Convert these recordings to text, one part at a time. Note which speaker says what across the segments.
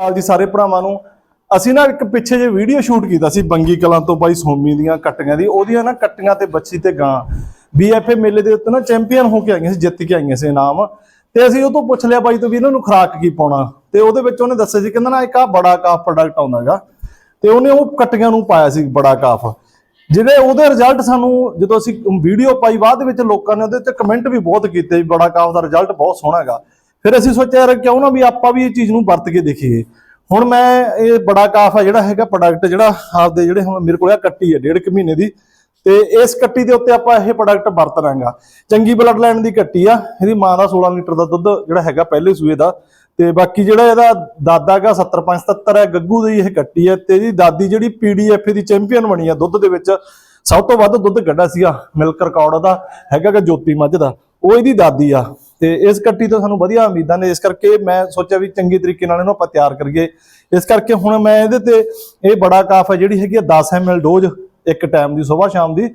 Speaker 1: ਨਾਲ ਜੀ ਸਾਰੇ ਭਰਾਵਾਂ ਨੂੰ, ਅਸੀਂ ਨਾ ਇੱਕ ਪਿੱਛੇ ਜੇ ਵੀਡੀਓ ਸ਼ੂਟ ਕੀਤਾ ਸੀ ਬੰਗੀ ਕਲਾਂ ਤੋਂ ਬਾਈ ਸੋਮੀ ਦੀਆਂ ਕੱਟੀਆਂ ਦੀ, ਉਹਦੀਆਂ ਨਾ ਕੱਟੀਆਂ ਤੇ ਬੱਚੀ ਤੇ ਗਾਂ। ਬੀਐਫਏ ਮੇਲੇ ਦੇ ਉੱਤੇ ਨਾ ਚੈਂਪੀਅਨ ਹੋ ਕੇ ਆਈਆਂ ਸੀ, ਜਿੱਤ ਕੇ ਆਈਆਂ ਸੀ ਇਨਾਮ ਤੇ ਅਸੀਂ ਉਹ ਤੋਂ ਪੁੱਛ ਲਿਆ ਬਾਈ ਤੋਂ ਵੀ ਇਹਨਾਂ ਨੂੰ ਖੁਰਾਕ ਕੀ ਪਾਉਣਾ। ਤੇ ਉਹਦੇ ਵਿੱਚ ਉਹਨੇ ਦੱਸਿਆ ਸੀ, ਕਹਿੰਦਾ ਨਾ ਇੱਕ ਆ ਬੜਾ ਕਾਫ ਪ੍ਰੋਡਕਟ ਆਉਂਦਾਗਾ ਤੇ ਉਹਨੇ ਉਹ ਕੱਟੀਆਂ ਨੂੰ ਪਾਇਆ ਸੀ, ਬੜਾ ਕਾਫ। ਜਿਹੜੇ ਉਹਦੇ ਰਿਜ਼ਲਟ ਸਾਨੂੰ ਜਦੋਂ ਅਸੀਂ ਵੀਡੀਓ ਪਾਈ, ਬਾਅਦ ਵਿੱਚ ਲੋਕਾਂ ਨੇ ਉਹਦੇ ਤੇ ਕਮੈਂਟ ਵੀ ਬਹੁਤ ਕੀਤੇ ਬੜਾ ਕਾਫ ਦਾ ਰਿਜ਼ਲਟ ਬਹੁਤ ਸੋਹਣਾ ਹੈਗਾ। ਫਿਰ ਅਸੀਂ ਸੋਚਿਆ ਯਾਰ ਕਿਉਂ ਨਾ ਵੀ ਆਪਾਂ ਵੀ ਇਹ ਚੀਜ਼ ਨੂੰ ਵਰਤ ਕੇ ਦੇਖੀਏ। ਹੁਣ ਮੈਂ ਇਹ ਬੜਾ ਕਾਫ ਆ ਜਿਹੜਾ ਹੈਗਾ ਪ੍ਰੋਡਕਟ ਜਿਹੜਾ ਆਪਦੇ ਜਿਹੜੇ ਹੁਣ ਮੇਰੇ ਕੋਲ ਆ ਕੱਟੀ ਹੈ ਡੇਢ ਕੁ ਮਹੀਨੇ ਦੀ। ਤੇ ਇਸ ਕੱਟੀ ਦੇ ਉੱਤੇ ਆਪਾਂ ਇਹ ਪ੍ਰੋਡਕਟ ਵਰਤ ਰਾਂਗਾ ਚੰਗੀ ਬਲੱਡ ਲਾਈਨ ਦੀ ਕੱਟੀ ਆ, ਇਹਦੀ ਮਾਂ ਦਾ 16 ਲੀਟਰ ਦਾ ਦੁੱਧ ਜਿਹੜਾ ਹੈਗਾ ਪਹਿਲੇ ਸੂਏ ਦਾ। ਤੇ ਬਾਕੀ ਜਿਹੜਾ ਇਹਦਾ ਦਾਦਾ ਹੈਗਾ 7577 ਹੈ, ਗੱਗੂ ਦੀ ਇਹ ਕੱਟੀ ਹੈ ਤੇ ਇਹਦੀ ਦਾਦੀ ਜਿਹੜੀ ਪੀਡੀਐਫ ਦੀ ਚੈਂਪੀਅਨ ਬਣੀ ਆ ਦੁੱਧ ਦੇ ਵਿੱਚ, ਸਭ ਤੋਂ ਵੱਧ ਦੁੱਧ ਕੱਢਿਆ ਸੀਗਾ ਮਿਲਕ ਰਿਕਾਰਡ ਉਹਦਾ, ਹੈਗਾ ਗਾ ਜੋਤੀ ਮੱਝ ਦਾ। ਉਹ ਇਹਦੀ ਦਾਦੀ ਆ ਤੇ ਇਸ ਕੱਟੀ ਤੋਂ ਸਾਨੂੰ ਵਧੀਆ ਉਮੀਦਾਂ ਨੇ। ਇਸ ਕਰਕੇ ਮੈਂ ਸੋਚਿਆ ਵੀ ਚੰਗੇ ਤਰੀਕੇ ਨਾਲ ਇਹਨੂੰ ਆਪਾਂ ਤਿਆਰ ਕਰੀਏ। ਇਸ ਕਰਕੇ ਹੁਣ ਮੈਂ ਇਹਦੇ ਤੇ ਇਹ ਬੜਾ ਕਾਫ ਹੈ, ਜਿਹੜੀ ਹੈਗੀ ਆ 10 ml ਡੋਜ਼ ਇੱਕ ਟਾਈਮ ਦੀ, ਸਵੇਰ ਸ਼ਾਮ ਦੀ।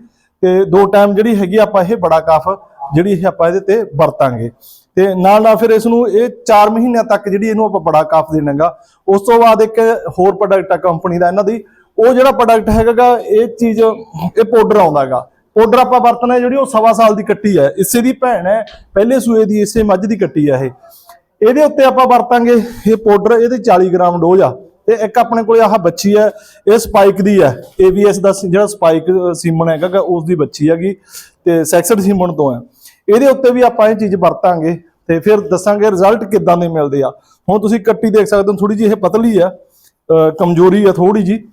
Speaker 1: ਤੇ ਦੋ ਟਾਈਮ ਜਿਹੜੀ ਹੈਗੀ ਆ ਆਪਾਂ ਇਹ ਬੜਾ ਕਾਫ, ਜਿਹੜੀ ਇਹ ਆਪਾਂ ਇਹਦੇ ਤੇ ਵਰਤਾਂਗੇ। ਤੇ ਨਾਲ ਨਾਲ ਫਿਰ ਇਸ ਨੂੰ ਇਹ 4 ਮਹੀਨਿਆਂ ਤੱਕ ਜਿਹੜੀ ਇਹਨੂੰ ਆਪਾਂ ਬੜਾ ਕਾਫ ਦੇਣਾਗਾ। ਉਸ ਤੋਂ ਬਾਅਦ ਇੱਕ ਹੋਰ ਪ੍ਰੋਡਕਟ ਆ ਕੰਪਨੀ ਦਾ, ਇਹਨਾਂ ਦੀ। ਉਹ ਜਿਹੜਾ ਪ੍ਰੋਡਕਟ ਹੈਗਾਗਾ, ਇਹ ਚੀਜ਼, ਇਹ ਪਾਊਡਰ ਆਉਂਦਾਗਾ। ਪਾਊਡਰ ਆਪਾਂ ਵਰਤਣਾ ਜਿਹੜੀ ਉਹ ਸਵਾ ਸਾਲ ਦੀ ਕੱਟੀ ਹੈ। ਇਸੇ ਦੀ ਭੈਣ ਹੈ, ਪਹਿਲੇ ਸੂਏ ਦੀ, ਇਸੇ ਮੱਝ ਦੀ ਕੱਟੀ ਹੈ ਇਹ। ਇਹਦੇ ਉੱਤੇ ਆਪਾਂ ਵਰਤਾਂਗੇ ਇਹ ਪਾਊਡਰ ਇਹਦੇ 40 ਗ੍ਰਾਮ ਡੋਜ਼ ਆ। ਤੇ ਇੱਕ ਆਪਣੇ ਕੋਲੇ ਆਹ ਬੱਚੀ ਹੈ, ਇਹ ਸਪਾਈਕ ਦੀ ਹੈ। ABS ਦਾ ਸੀ- ਜਿਹੜਾ ਸਪਾਈਕ ਸੀਮਨ ਹੈਗਾ ਉਸ ਦੀ ਬੱਚੀ ਹੈਗੀ। ਤੇ ਸੈਕਸਡ ਸੀਮਨ ਤੋਂ ਹੈ। ਇਹਦੇ ਉੱਤੇ ਵੀ ਆਪਾਂ ਇਹ ਚੀਜ਼ ਵਰਤਾਂਗੇ। ਤੇ ਫਿਰ ਦੱਸਾਂਗੇ ਰਿਜ਼ਲਟ ਕਿੱਦਾਂ ਦੇ ਮਿਲਦੇ ਆ। ਹੁਣ ਤੁਸੀਂ ਕੱਟੀ ਦੇਖ ਸਕਦੇ ਹੋ ਥੋੜੀ ਜਿਹੀ ਇਹ ਪਤਲੀ ਆ ਕਮਜ਼ੋਰੀ ਆ ਥੋੜੀ ਜੀ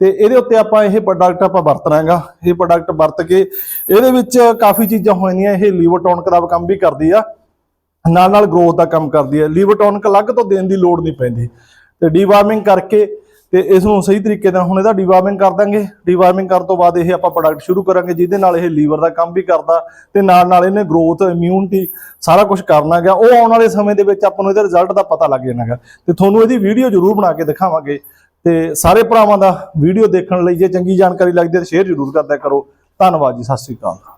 Speaker 1: ਤੇ ਇਹਦੇ ਉੱਤੇ ਆਪਾਂ ਇਹ ਪ੍ਰੋਡਕਟ ਆਪਾਂ ਵਰਤਣਾਗਾ ਇਹ ਪ੍ਰੋਡਕਟ ਵਰਤ ਕੇ ਇਹਦੇ ਵਿੱਚ ਕਾਫੀ ਚੀਜ਼ਾਂ ਹੋਣੀਆਂ ਇਹ ਲੀਵਰ ਟੋਨਕ ਦਾ ਕੰਮ ਵੀ ਕਰਦੀ ਆ। ਨਾਲ ਨਾਲ ਗਰੋਥ ਦਾ ਕੰਮ ਕਰਦੀ ਹੈ ਲੀਵਰ ਟੋਨਕ ਅਲੱਗ ਤੋਂ ਦੇਣ ਦੀ ਲੋੜ ਨਹੀਂ ਪੈਂਦੀ। ਤੇ ਡੀਵਾਰਮਿੰਗ ਕਰਕੇ ਤੇ ਇਸ ਨੂੰ ਸਹੀ ਤਰੀਕੇ ਨਾਲ ਹੁਣ ਇਹਦਾ ਡੀਵਾਰਮਿੰਗ ਕਰ ਦਾਂਗੇ। ਡੀਵਾਰਮਿੰਗ ਕਰਨ ਤੋਂ ਬਾਅਦ ਇਹ ਆਪਾਂ ਪ੍ਰੋਡਕਟ ਸ਼ੁਰੂ ਕਰਾਂਗੇ, ਜਿਹਦੇ ਨਾਲ ਇਹ ਲੀਵਰ ਦਾ ਕੰਮ ਵੀ ਕਰਦਾ। ਤੇ ਨਾਲ ਨਾਲ ਇਹਨੇ ਗਰੋਥ ਇਮਿਊਨਿਟੀ ਸਾਰਾ ਕੁਝ ਕਰਨਾ ਗਿਆ ਉਹ ਆਉਣ ਵਾਲੇ ਸਮੇਂ ਦੇ ਵਿੱਚ ਆਪਾਂ ਨੂੰ ਇਹਦੇ ਰਿਜ਼ਲਟ ਦਾ ਪਤਾ ਲੱਗ ਜਾਣਾਗਾ ਤੇ ਤੁਹਾਨੂੰ ਇਹਦੀ ਵੀਡੀਓ ਜ਼ਰੂਰ ਬਣਾ ਕੇ ਦਿਖਾਵਾਂਗੇ। ਤੇ ਸਾਰੇ ਭਰਾਵਾਂ ਦਾ ਵੀਡੀਓ ਦੇਖਣ ਲਈ ਜੇ ਚੰਗੀ ਜਾਣਕਾਰੀ ਲੱਗਦੀ ਹੈ ਤਾਂ ਸ਼ੇਅਰ ਜ਼ਰੂਰ ਕਰਦਿਆ ਕਰੋ। ਧੰਨਵਾਦ ਜੀ, ਸਤਿ ਸ਼੍ਰੀ ਅਕਾਲ।